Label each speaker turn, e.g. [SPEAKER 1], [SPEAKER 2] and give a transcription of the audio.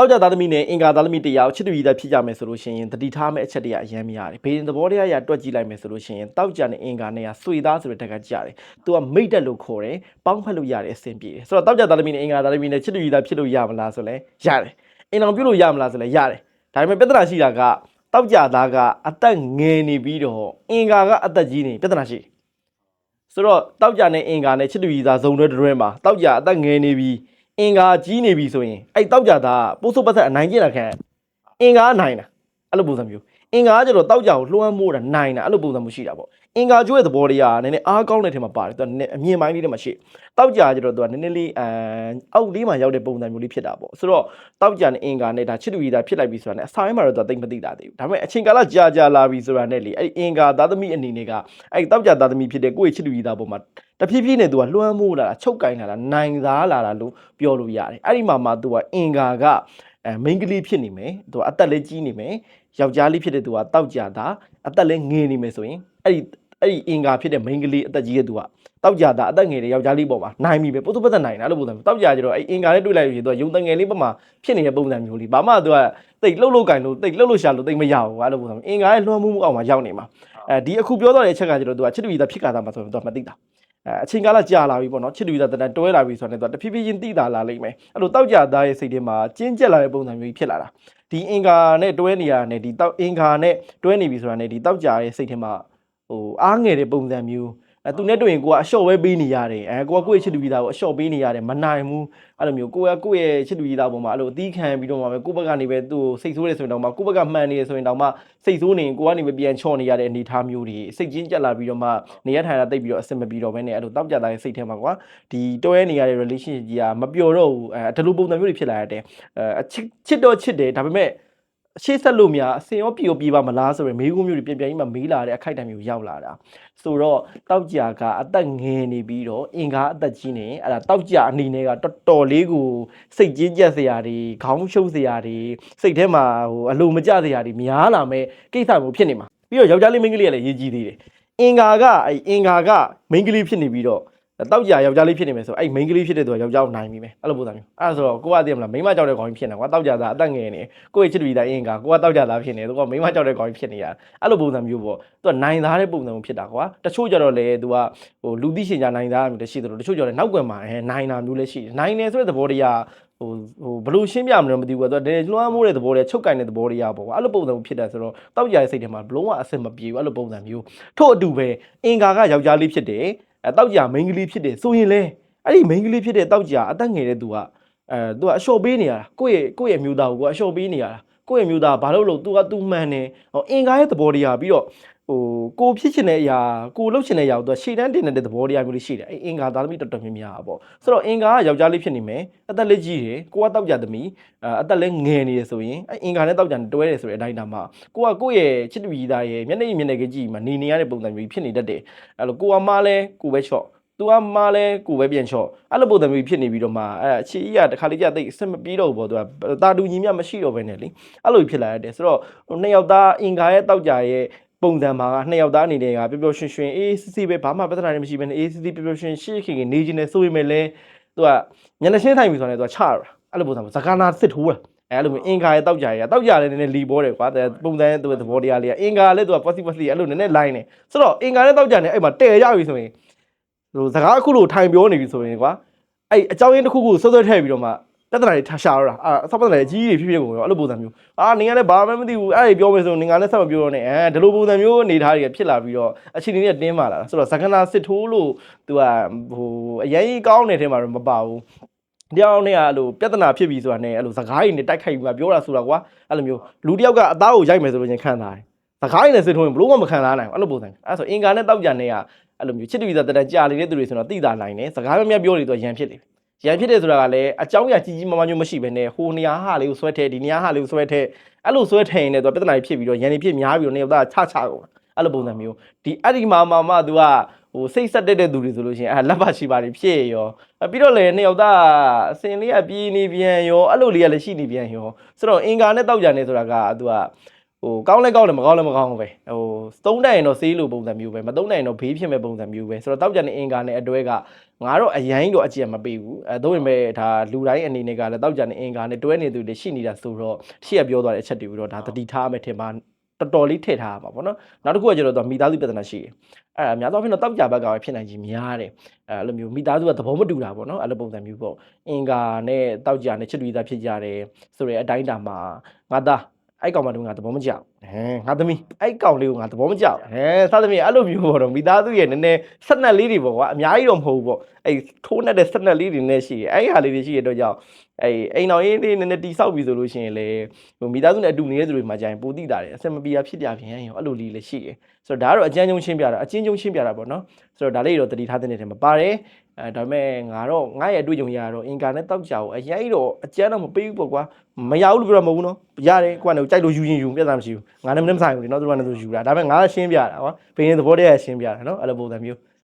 [SPEAKER 1] တောက်ကြသားသမီးနဲ့အင်္ဂါသားသမီးတရားကိုချစ်တူရည်သားဖြစ်ကြမယ်ဆိုလို့ရှိရင်တတိထားမဲ့အချက်တွေကအရင်များတယ်ဘေးရင်သဘောတရားအရတွက်ကြည့်လိုက်မယ်ဆိုလို့ရှိရင်တောက်ကြနဲ့အင်္ဂါနဲ့ကဆွေသားဆိုတဲ့တက်ကကြတယ်သူကမိတ်တက်လို့ခေါ်တယ်ပေါင်းဖက်လို့ရတယ်အဆင်ပြေတယ်ဆိုတော့တောက်ကြသားသမီးနဲ့အင်္ဂါသားသမီးနဲ့ချစ်တူရည်သားဖြစ်လို့ရမလားဆိုလဲရတယ်အင်အောင်ပြုလို့ရမလားဆိုလဲရတယ်ဒါပေမဲ့ပြဿနာရှိတာကတောက်ကြသားကအသက်ငယ်နေပြီးတော့အင်္ဂါကအသက်ကြီးနေပြဿနာရှိတယ်ဆိုတော့တောက်ကြနဲ့အင်္ဂါနဲ့ချစ်တူကြီးသားဇုံတွဲတွဲမှာတောက်ကြအသက်ငယ်နေပြီ အင်္ဂါကြီးနေပြီဆိုရင်အဲ့တောက်ကြသားပိုးစုပ်ပတ်သက်အနိုင်ကျင့်တာခံအင်္ဂါကနိုင်တာအဲ့လိုပုံစံမျိုးအင်္ဂါကကျတော့တောက်ကြကိုလွှမ်းမိုးတာနိုင်တာအဲ့လိုပုံစံမျိုးရှိတာပေါ့အင်္ဂါကျွဲသဘောတရားကနည်းနည်းအားကောင်းတဲ့ထဲမှာပါတယ်သူကနည်းနည်းအမြင်ပိုင်းလေးတွေမှာရှိတောက်ကြကကျတော့သူကနည်းနည်းလေးအမ်အောက်လေးမှာရောက်တဲ့ပုံစံမျိုးလေးဖြစ်တာပေါ့ဆိုတော့တောက်ကြနဲ့အင်္ဂါနဲ့ဒါချစ်တူကြီးသားဖြစ်လိုက်ပြီဆိုတာနဲ့အဆိုင်မှာတော့သူကသိမ့်မသိတာသေးဘူးဒါပေမဲ့အချိန်ကာလကြာကြာလာပြီဆိုတာနဲ့လေအဲ့ဒီအင်္ဂါသားသမီးအနေနဲ့ကအဲ့ဒီတောက်ကြသားသမီးဖြစ်တဲ့ကိုယ့်ရဲ့ချစ်တူကြီးသားပေါ်မှာ တဖြည်းဖြည်းနဲ့သူကလွှမ်းမိုးလာတာချုပ်ကင်လာတာနိုင်သားလာတာလို့ပြောလို့ရတယ်အဲ့ဒီမှာမှသူကအင်္ဂါကအဲမိန်းကလေးဖြစ်နေမယ်သူကအသက်လည်းကြီးနေမယ်ယောက်ျားလေးဖြစ်တဲ့သူကတောက်ကြတာအသက်လည်းငယ်နေမယ်ဆိုရင်အဲ့ဒီအဲ့ဒီအင်္ဂါဖြစ်တဲ့မိန်းကလေးအသက်ကြီးတဲ့သူကတောက်ကြတာအသက်ငယ်တဲ့ယောက်ျားလေးပေါ်မှာနိုင်ပြီပဲပုထုပတ်သက်နိုင်တာအဲ့လိုပုံစံမျိုးတောက်ကြကြတော့အဲ့အင်္ဂါနဲ့တွေ့လိုက်လို့ရှိရင်သူကယုံတငယ်လေးပေါ်မှာဖြစ်နေတဲ့ပုံစံမျိုးလေးဘာမှသူကတိတ်လှုပ်လှုပ်ကင်လို့တိတ်လှုပ်လှုပ်ရှာလို့တိတ်မရဘူးအဲ့လိုပုံစံမျိုးအင်္ဂါရဲ့လွှမ်းမိုးမှုအောက်မှာရောက်နေမှာအဲဒီအခုပြောတော့တဲ့အချက်ကကျတော့သူကချစ်တူကြီးသားဖြစ်ကြတာမှာဆိုရင်သူကမသိတာ အဲအချိန်ကာလကြာလာပြီပေါ့နော်ချစ်တူရတဲ့တန်တွဲလာပြီဆိုတော့လည်းသူကတဖြည်းဖြည်းချင်းတိတာလာလိမ့်မယ်အဲ့လိုတောက်ကြသားရဲ့စိတ်ထဲမှာကျဉ်ကျက်လာတဲ့ပုံစံမျိုးကြီးဖြစ်လာတာဒီအင်္ဂါနဲ့တွဲနေရတာနဲ့ဒီတောက်အင်္ဂါနဲ့တွဲနေပြီဆိုတာနဲ့ဒီတောက်ကြရဲ့စိတ်ထဲမှာဟိုအားငယ်တဲ့ပုံစံမျိုး အဲသူနဲ့တွေ့ရင်ကိုကအလျှော့ပဲပေးနေရတယ်အဲကိုကကိုယ့်ရဲ့ချစ်တူကြီးသားကိုအလျှော့ပေးနေရတယ်မနိုင်ဘူးအဲ့လိုမျိုးကိုကကိုယ့်ရဲ့ချစ်တူကြီးသားပေါ်မှာအဲ့လိုအသီးခံပြီးတော့မှပဲကိုယ့်ဘက်ကနေပဲသူ့ကိုစိတ်ဆိုးတယ်ဆိုရင်တော့မှကိုယ့်ဘက်ကမှန်နေတယ်ဆိုရင်တော့မှစိတ်ဆိုးနေရင်ကိုကနေပဲပြန်ချော့နေရတဲ့အနေအထားမျိုးတွေစိတ်ချင်းကြက်လာပြီးတော့မှနေရထိုင်တာတိတ်ပြီးတော့အဆင်မပြေတော့ဘဲနဲ့အဲ့လိုတောက်ကြသားရဲ့စိတ်ထဲမှာကွာဒီတွဲနေရတဲ့ relationship ကြီးကမပျော်တော့ဘူးအဲဒီလိုပုံစံမျိုးတွေဖြစ်လာရတယ်အဲအချစ်ချစ်တော့ချစ်တယ်ဒါပေမဲ့ ရှေ့ဆက်လို့များအစင်ရောပြေရောပြေပါမလားဆိုရယ်မေးခွန်းမျိုးတွေပြန်ပြန်ကြီးမှမေးလာတဲ့အခိုက်အတန့်မျိုးရောက်လာတာဆိုတော့တောက်ကြကအသက်ငယ်နေပြီးတော့အင်္ဂါအသက်ကြီးနေအဲ့ဒါတောက်ကြအနေနဲ့ကတော်တော်လေးကိုစိတ်ကြီးကြက်စရာတွေခေါင်းရှုပ်စရာတွေစိတ်ထဲမှာဟိုအလိုမကျစရာတွေများလာမဲ့ကိစ္စမျိုးဖြစ်နေမှာပြီးတော့ယောက်ျားလေးမိန်းကလေးကလည်းရေးကြည့်သေးတယ်အင်္ဂါကအဲ့အင်္ဂါကမိန်းကလေးဖြစ်နေပြီးတော့ တောက်ကြယောက်ျားလေးဖြစ်နေမယ်ဆိုအဲ့မိန်းကလေးဖြစ်တဲ့သူကယောက်ျားကိုနိုင်ပြီမယ်အဲ့လိုပုံစံမျိုးအဲ့ဒါဆိုတော့ကိုကသိရမလားမိန်းမကြောက်တဲ့ကောင်ကြီးဖြစ်နေကွာတောက်ကြသားအသက်ငယ်နေကိုယ့်ရဲ့ချစ်သူကြီးတိုင်းအင်္ဂါကိုကတောက်ကြသားဖြစ်နေသူကမိန်းမကြောက်တဲ့ကောင်ကြီးဖြစ်နေရအဲ့လိုပုံစံမျိုးပေါ့သူကနိုင်သားတဲ့ပုံစံမျိုးဖြစ်တာကွာတချို့ကြတော့လေသူကဟိုလူသိရှင်ကြနိုင်သားမျိုးလည်းရှိတယ်လို့တချို့ကြတော့နောက်ကွယ်မှာအဲနိုင်တာမျိုးလည်းရှိတယ်နိုင်တယ်ဆိုတဲ့သဘောတရားဟိုဟိုဘယ်လိုရှင်းပြမလဲမသိဘူးကွာသူကတကယ်လွှမ်းမိုးတဲ့သဘောတွေချုပ်ကင်တဲ့သဘောတရားပေါ့ကွာအဲ့လိုပုံစံမျိုးဖြစ်တယ်ဆိုတော့တောက်ကြရဲ့စိတ်ထဲမှာဘလုံးဝအဆင်မပြေဘူးအဲ့လိုပုံစံမျိုးထို့အတူပဲအင်္ဂါကယောက်ျားလေးဖြစ်တယ် အဲတောက်ကြမိန်းကလေးဖြစ်တယ်ဆိုရင်လေအဲ့ဒီမိန်းကလေးဖြစ်တဲ့တောက်ကြအသက်ငယ်တဲ့သူကအဲသူကအလျှော့ပေးနေရတာကိုယ့်ရဲ့ကိုယ့်ရဲ့မျိုးသားကိုကအလျှော့ပေးနေရတာ ကိုယ့်ရဲ့မျိုးသားဘာလို့လို့သူကသူမှန်တယ်ဟောအင်္ဂါရဲ့သဘောတရားပြီးတော့ဟိုကိုဖြစ်ချင်တဲ့အရာကိုလှုပ်ချင်တဲ့အရာကိုသူကရှေ့တန်းတင်နေတဲ့သဘောတရားမျိုးလေးရှိတယ်အဲအင်္ဂါသားသမီးတော်တော်များများပေါ့ဆိုတော့အင်္ဂါကယောက်ျားလေးဖြစ်နေမယ်အသက်လေးကြီးတယ်ကိုကတောက်ကြသမီးအဲအသက်လေးငယ်နေတယ်ဆိုရင်အဲအင်္ဂါနဲ့တောက်ကြနဲ့တွဲတယ်ဆိုတဲ့အတိုင်းတာမှာကိုကကိုယ့်ရဲ့ချစ်တူကြီးသားရဲ့မျက်နှာမျက်နှာကကြီးမှာနေနေရတဲ့ပုံစံမျိုးဖြစ်နေတတ်တယ်အဲလိုကိုကမားလဲကိုပဲချော့ သူကမားလဲကိုပဲပြန်ချော့အဲ့လိုပုံစံမျိုးဖြစ်နေပြီးတော့မှအဲအခြေကြီးကတခါလေးကျတိတ်အဆင်မပြေတော့ဘူးပေါ့သူကတာတူညီမြမရှိတော့ဘဲနဲ့လေအဲ့လိုဖြစ်လာရတယ်ဆိုတော့နှစ်ယောက်သားအင်္ဂါရဲ့တောက်ကြရဲ့ပုံစံမှာကနှစ်ယောက်သားအနေနဲ့ကပျော်ပျော်ရွှင်ရွှင်အေးစစ်စစ်ပဲဘာမှပြဿနာတွေမရှိဘဲနဲ့အေးစစ်စစ်ပျော်ပျော်ရွှင်ရှေ့ခင်ခင်နေခြင်းနဲ့ဆိုရင်ပဲလဲသူကညနေရှင်းထိုင်ပြီဆိုတော့သူကချရတာအဲ့လိုပုံစံမှာဇကာနာစစ်ထိုးတာအဲ့လိုမျိုးအင်္ဂါရဲ့တောက်ကြရဲ့တောက်ကြလည်းနည်းနည်းလီပေါ်တယ်ကွာတဲ့ပုံစံသူ့သဘောတရားလေးကအင်္ဂါလည်းသူက possible အဲ့လိုနည်းနည်း line နေဆိုတော့အင်္ဂါနဲ့တောက်ကြနဲ့အဲ့မှာတည့်ရပြီဆိုရင် ဟိုစကားအခုလိုထိုင်ပြောနေပြီဆိုရင်ကွာအဲ့အကြောင်းရင်းတစ်ခုခုဆွဆွဲထည့်ပြီးတော့မှပြဿနာတွေထားရှာရတာအာဆောက်ပြဿနာတွေအကြီးကြီးဖြစ်ဖြစ်ကုန်ရောအဲ့လိုပုံစံမျိုးအာနင်ကလည်းဘာမှမသိဘူးအဲ့ဒီပြောမယ်ဆိုရင်နင်ကလည်းဆက်မပြောတော့နဲ့အဲဒီလိုပုံစံမျိုးအနေထားတွေဖြစ်လာပြီးတော့အချိန်ကြီးတင်းမာလာတာဆိုတော့ဇကနာစစ်ထိုးလို့သူကဟိုအရင်ကြီးကောင်းတဲ့ထဲမှာတော့မပါဘူးတရားနဲ့အဲ့လိုပြဿနာဖြစ်ပြီဆိုတာနဲ့အဲ့လိုစကားကြီးနဲ့တိုက်ခိုက်ပြီးမှပြောတာဆိုတာကွာအဲ့လိုမျိုးလူတစ်ယောက်ကအသားကိုရိုက်မယ်ဆိုလို့ချင်းခံစားတယ်စကားကြီးနဲ့စစ်ထိုးရင်ဘလို့မှမခံစားနိုင်ဘူးအဲ့လိုပုံစံအဲ့ဆိုအင်္ဂါနဲ့တောက်ကြတဲ့က အဲ့လိုမျိုးချစ်တူကြီးတဲ့တကြာနေတဲ့သူတွေဆိုတော့တိတာနိုင်တယ်စကားမများပြောနေတော့ရန်ဖြစ်တယ်ရန်ဖြစ်တယ်ဆိုတာကလည်းအကြောင်းအရာကြီးကြီးမားမားမျိုးမရှိဘဲနဲ့ဟိုနေရာဟာလေးကိုဆွဲထဲဒီနေရာဟာလေးကိုဆွဲထဲအဲ့လိုဆွဲထဲရင်လည်းသူကပြဿနာကြီးဖြစ်ပြီးတော့ရန်နေဖြစ်များပြီးတော့နေရာသားချချကုန်အဲ့လိုပုံစံမျိုးဒီအဲ့ဒီမှာမှမှသူကဟိုစိတ်ဆက်တက်တဲ့သူတွေဆိုလို့ရှိရင်အဲ့လက်ပါရှိပါတွေဖြစ်ရောပြီးတော့လည်းနေရာသားအစင်လေးကပြေးနေပြန်ရောအဲ့လိုလေးကလည်းရှိနေပြန်ရောဆိုတော့အင်္ဂါနဲ့တောက်ကြနေဆိုတာကသူက ဟဟိုကောင်းလဲကောင်းတယ်မကောင်းလဲမကောင်းဘူးပဲဟိုသုံးနိုင်ရင်တော့ဆေးလိုပုံစံမျိုးပဲမသုံးနိုင်ရင်တော့ဘေးဖြစ်မဲ့ပုံစံမျိုးပဲဆိုတော့တောက်ကြတဲ့အင်ကာနဲ့အတွဲကငါတော့အရင်တော့အကြံမပေးဘူးအဲသို့ပေမဲ့ဒါလူတိုင်းအနေနဲ့ကလည်းတောက်ကြတဲ့အင်ကာနဲ့တွဲနေသူတွေရှိနေတာဆိုတော့ရှေ့ကပြောသွားတဲ့အချက်တွေပြီးတော့ဒါတတိထားမယ်ထင်ပါတော်တော်လေးထည့်ထားရမှာပေါ့နော်နောက်တစ်ခုကကျတော့သူကမိသားစုပြဿနာရှိတယ်အဲ့ဒါများသောအားဖြင့်တော့တောက်ကြဘက်ကပဲဖြစ်နိုင်ခြင်းများတယ်အဲအဲ့လိုမျိုးမိသားစုကသဘောမတူတာပေါ့နော်အဲ့လိုပုံစံမျိုးပေါ့အင်ကာနဲ့တောက်ကြနဲ့ချစ်တူသားဖြစ်ကြတယ်ဆိုတဲ့အတိုင်းတာမှာငါသား အဲ့ကောင်မတူငါသဘောမကျဘူး ဟဲငါသမီးအဲ့ကောင်လေးကိုငါသဘောမကျဘူးဟဲစသဖြင့်အဲ့လိုမျိုးပေါ့တော့မိသားစုရဲ့နည်းနည်းဆက်နက်လေးတွေပေါ့ကွာအများကြီးတော့မဟုတ်ဘူးပေါ့အဲ့ထိုးနေတဲ့ဆက်နက်လေးတွေနဲ့ရှိတယ်အဲ့ဒီဟာလေးတွေရှိရတော့ကြောင့်အဲ့အိမ်တော်ရေးလေးနည်းနည်းတိဆောက်ပြီဆိုလို့ရှိရင်လေဟိုမိသားစုနဲ့အတူနေတဲ့သူတွေမှာကြာရင်ပိုတိတာတယ်အစမပြေတာဖြစ်ပြပြန်ရင်ရောအဲ့လိုလေးလည်းရှိတယ်ဆိုတော့ဒါကတော့အကျဉ်းချုပ်ရှင်းပြတာအကျဉ်းချုပ်ရှင်းပြတာပေါ့နော်ဆိုတော့ဒါလေးတော့တတိထားတဲ့နေတယ်မှာပါတယ်အဲဒါပေမဲ့ငါတော့ငါရဲ့အတွေ့အကြုံရတော့အင်ကာနဲ့တောက်ကြအောင်အရင်တော့အကျန်းတော့မပေးဘူးပေါ့ကွာမရဘူးလို့ပြောတာမဟုတ်ဘူးနော်ရတယ်ကွာနေကြိုက်လို့ယူရင်ယူပြဿနာမရှိဘူးငါနဲ့မနဲ့မဆိုင်ဘူးလေနော်သူကလည်းသူယူတာဒါပေမဲ့ငါရှင်းပြတာကွာဘင်းရင်သဘောတည်းကရှင်းပြတာနော်အဲ့လိုပုံစံမျိုး